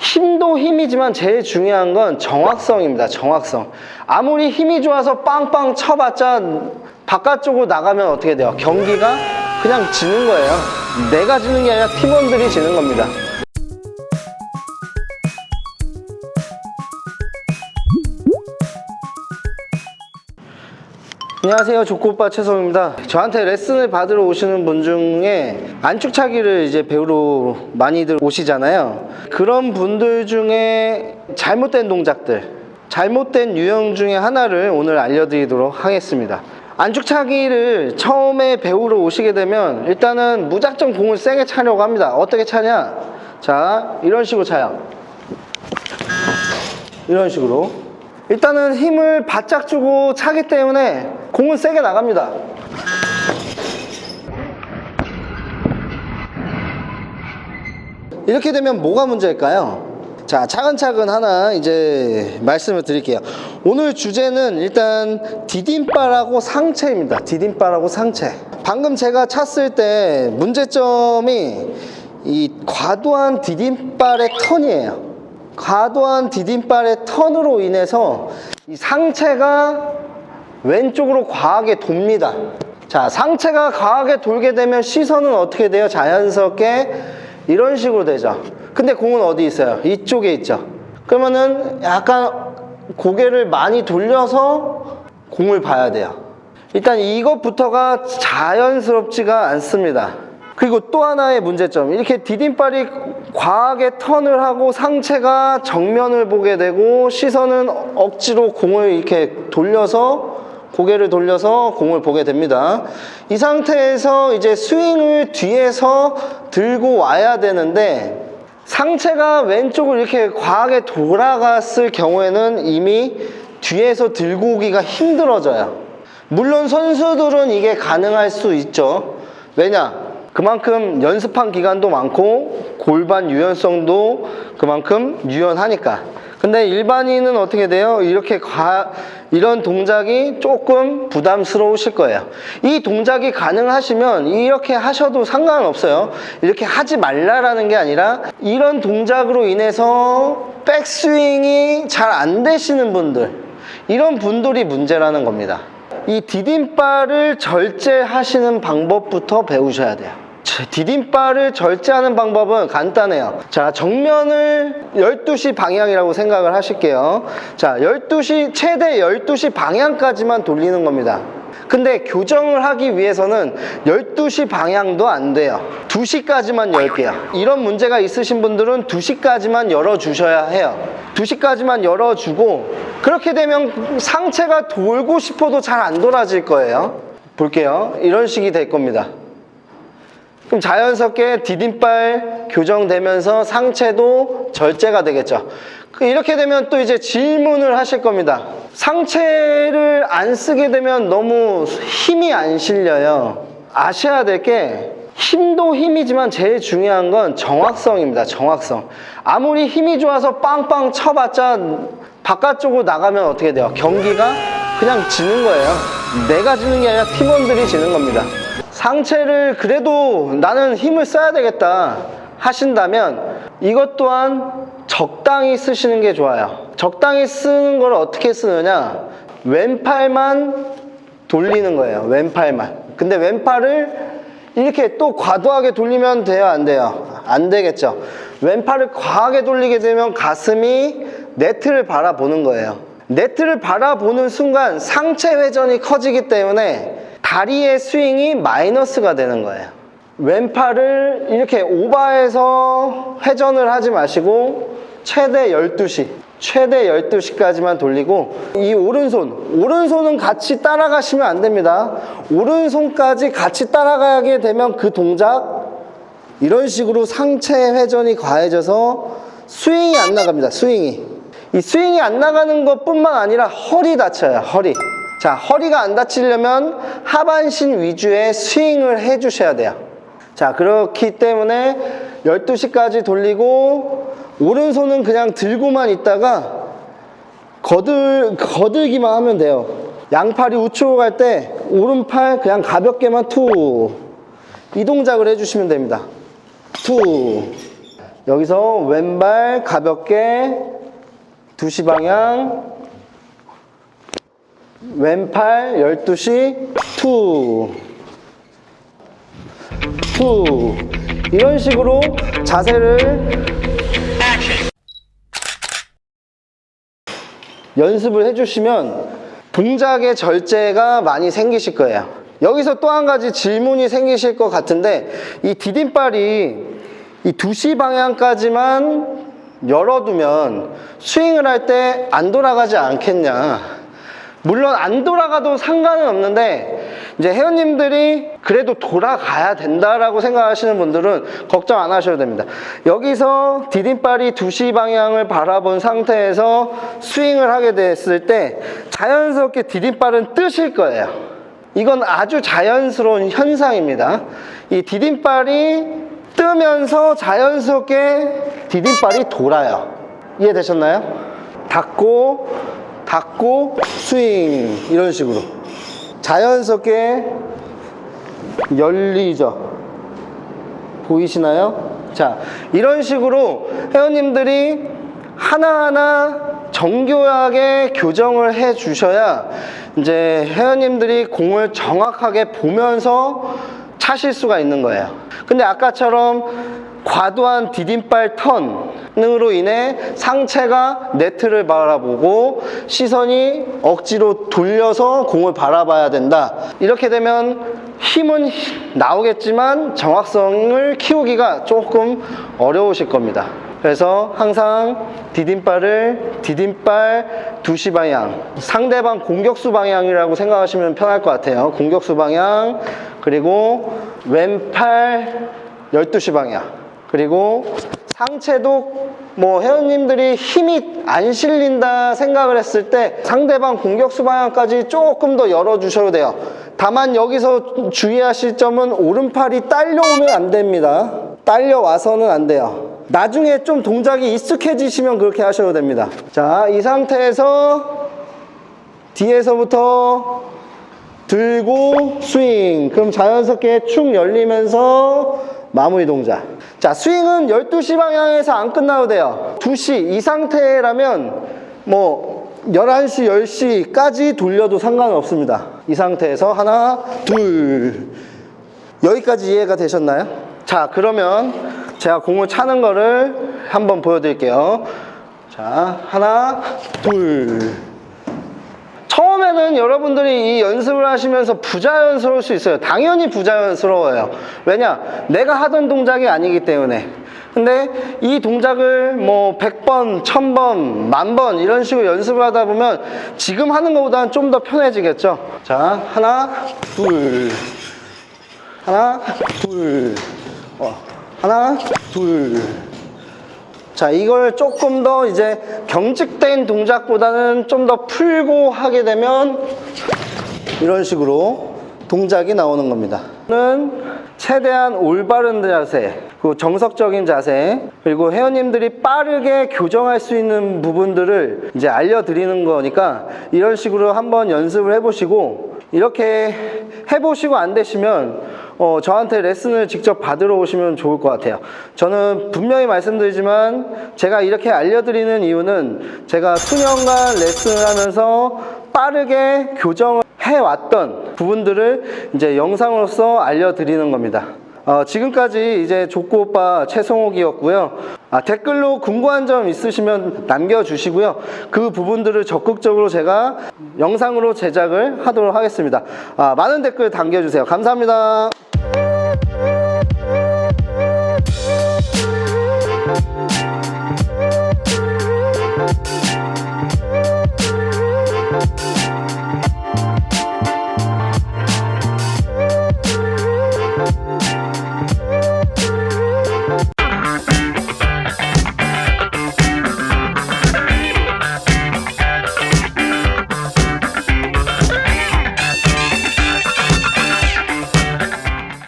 힘도 힘이지만 제일 중요한 건 정확성입니다. 정확성. 아무리 힘이 좋아서 빵빵 쳐봤자 바깥쪽으로 나가면 어떻게 돼요? 경기가 그냥 지는 거예요. 내가 지는 게 아니라 팀원들이 지는 겁니다. 안녕하세요. 조코오빠 최성입니다. 저한테 레슨을 받으러 오시는 분 중에 안축차기를 이제 배우러 많이들 오시잖아요. 그런 분들 중에 잘못된 동작들, 잘못된 유형 중에 하나를 오늘 알려드리도록 하겠습니다. 안축차기를 처음에 배우러 오시게 되면 일단은 무작정 공을 세게 차려고 합니다. 어떻게 차냐? 자, 이런 식으로 차요. 이런 식으로. 일단은 힘을 바짝 주고 차기 때문에 공은 세게 나갑니다. 이렇게 되면 뭐가 문제일까요? 자, 차근차근 하나 이제 말씀을 드릴게요. 오늘 주제는 일단 디딤발하고 상체입니다. 디딤발하고 상체. 방금 제가 찼을 때 문제점이 이 과도한 디딤발의 턴이에요. 과도한 디딤발의 턴으로 인해서 이 상체가 왼쪽으로 과하게 돕니다. 자, 상체가 과하게 돌게 되면 시선은 어떻게 돼요? 자연스럽게 이런 식으로 되죠. 근데 공은 어디 있어요? 이쪽에 있죠. 그러면은 약간 고개를 많이 돌려서 공을 봐야 돼요. 일단 이것부터가 자연스럽지가 않습니다. 그리고 또 하나의 문제점. 이렇게 디딤발이 과하게 턴을 하고 상체가 정면을 보게 되고 시선은 억지로 공을 이렇게 돌려서 고개를 돌려서 공을 보게 됩니다. 이 상태에서 이제 스윙을 뒤에서 들고 와야 되는데 상체가 왼쪽으로 이렇게 과하게 돌아갔을 경우에는 이미 뒤에서 들고 오기가 힘들어져요. 물론 선수들은 이게 가능할 수 있죠. 왜냐? 그만큼 연습한 기간도 많고 골반 유연성도 그만큼 유연하니까. 근데 일반인은 어떻게 돼요? 이렇게 과, 이런 동작이 조금 부담스러우실 거예요. 이 동작이 가능하시면 이렇게 하셔도 상관없어요. 이렇게 하지 말라라는 게 아니라 이런 동작으로 인해서 백스윙이 잘 안 되시는 분들, 이런 분들이 문제라는 겁니다. 이 디딤발을 절제하시는 방법부터 배우셔야 돼요. 자, 디딤발을 절제하는 방법은 간단해요. 자, 정면을 12시 방향이라고 생각을 하실게요. 자, 12시, 최대 12시 방향까지만 돌리는 겁니다. 근데 교정을 하기 위해서는 12시 방향도 안 돼요. 2시까지만 열게요. 이런 문제가 있으신 분들은 2시까지만 열어주셔야 해요. 2시까지만 열어주고, 그렇게 되면 상체가 돌고 싶어도 잘 안 돌아질 거예요. 볼게요. 이런 식이 될 겁니다. 그럼 자연스럽게 디딤발 교정되면서 상체도 절제가 되겠죠. 그 이렇게 되면 또 이제 질문을 하실 겁니다. 상체를 안 쓰게 되면 너무 힘이 안 실려요. 아셔야 될 게 힘도 힘이지만 제일 중요한 건 정확성입니다. 정확성. 아무리 힘이 좋아서 빵빵 쳐봤자 바깥쪽으로 나가면 어떻게 돼요? 경기가 그냥 지는 거예요. 내가 지는 게 아니라 팀원들이 지는 겁니다. 상체를 그래도 나는 힘을 써야 되겠다 하신다면 이것 또한 적당히 쓰시는 게 좋아요. 적당히 쓰는 걸 어떻게 쓰느냐? 왼팔만 돌리는 거예요. 왼팔만. 근데 왼팔을 이렇게 또 과도하게 돌리면 돼요? 안 돼요? 안 되겠죠. 왼팔을 과하게 돌리게 되면 가슴이 네트를 바라보는 거예요. 네트를 바라보는 순간 상체 회전이 커지기 때문에 다리의 스윙이 마이너스가 되는 거예요. 왼팔을 이렇게 오바해서 회전을 하지 마시고 최대 12시, 최대 12시까지만 돌리고 이 오른손, 오른손은 같이 따라가시면 안 됩니다. 오른손까지 같이 따라가게 되면 그 동작 이런 식으로 상체 회전이 과해져서 스윙이 안 나갑니다. 스윙이. 이 스윙이 안 나가는 것 뿐만 아니라 허리 다쳐요. 허리. 자, 허리가 안 다치려면 하반신 위주의 스윙을 해 주셔야 돼요. 자, 그렇기 때문에 12시까지 돌리고 오른손은 그냥 들고만 있다가 거들, 거들기만 하면 돼요. 양팔이 우측으로 갈 때 오른팔 그냥 가볍게만 투. 이 동작을 해 주시면 됩니다. 투. 여기서 왼발 가볍게 2시 방향 왼팔 12시 투 투 이런 식으로 자세를 연습을 해주시면 동작의 절제가 많이 생기실 거예요. 여기서 또 한 가지 질문이 생기실 것 같은데 이 디딤발이 이 2시 방향까지만 열어두면 스윙을 할 때 안 돌아가지 않겠냐. 물론 안 돌아가도 상관은 없는데 이제 회원님들이 그래도 돌아가야 된다라고 생각하시는 분들은 걱정 안 하셔도 됩니다. 여기서 디딤발이 2시 방향을 바라본 상태에서 스윙을 하게 됐을 때 자연스럽게 디딤발은 뜨실 거예요. 이건 아주 자연스러운 현상입니다. 이 디딤발이 뜨면서 자연스럽게 디딤발이 돌아요. 이해되셨나요? 닫고 닫고 스윙 이런 식으로 자연스럽게 열리죠. 보이시나요? 자, 이런 식으로 회원님들이 하나하나 정교하게 교정을 해 주셔야 이제 회원님들이 공을 정확하게 보면서 차실 수가 있는 거예요. 근데 아까처럼 과도한 디딤발 턴 으로 인해 상체가 네트를 바라보고 시선이 억지로 돌려서 공을 바라봐야 된다. 이렇게 되면 힘은 나오겠지만 정확성을 키우기가 조금 어려우실 겁니다. 그래서 항상 디딤발을 디딤발 2시 방향 상대방 공격수 방향이라고 생각하시면 편할 것 같아요 공격수 방향 그리고 왼팔 12시 방향 그리고 상체도 뭐 회원님들이 힘이 안 실린다 생각을 했을 때 상대방 공격수 방향까지 조금 더 열어주셔도 돼요 다만 여기서 주의하실 점은 오른팔이 딸려오면 안 됩니다 딸려와서는 안 돼요 나중에 좀 동작이 익숙해지시면 그렇게 하셔도 됩니다. 자, 이 상태에서 뒤에서부터 들고 스윙. 그럼 자연스럽게 축 열리면서 마무리 동작. 자, 스윙은 12시 방향에서 안 끝나도 돼요. 2시 이 상태라면 뭐 11시, 10시까지 돌려도 상관은 없습니다. 이 상태에서 하나, 둘. 여기까지 이해가 되셨나요? 자, 그러면 제가 공을 차는 거를 한번 보여드릴게요. 자, 하나, 둘. 처음에는 여러분들이 이 연습을 하시면서 부자연스러울 수 있어요. 당연히 부자연스러워요. 왜냐? 내가 하던 동작이 아니기 때문에. 근데 이 동작을 뭐 100번, 1000번, 만번 이런 식으로 연습을 하다 보면 지금 하는 것보다는 좀 더 편해지겠죠? 자, 하나, 둘. 하나, 둘. 어, 하나, 둘. 자, 이걸 조금 더 이제 경직된 동작보다는 좀 더 풀고 하게 되면 이런 식으로 동작이 나오는 겁니다. 는 최대한 올바른 자세, 그리고 정석적인 자세, 그리고 회원님들이 빠르게 교정할 수 있는 부분들을 이제 알려드리는 거니까 이런 식으로 한번 연습을 해보시고 이렇게 해보시고 안 되시면 어, 저한테 레슨을 직접 받으러 오시면 좋을 것 같아요. 저는 분명히 말씀드리지만 제가 이렇게 알려드리는 이유는 제가 수년간 레슨을 하면서 빠르게 교정을 해왔던 부분들을 이제 영상으로서 알려드리는 겁니다. 어, 지금까지 이제 족구 오빠 최성욱이었고요. 아, 댓글로 궁금한 점 있으시면 남겨주시고요. 그 부분들을 적극적으로 제가 영상으로 제작을 하도록 하겠습니다. 아, 많은 댓글 남겨주세요. 감사합니다.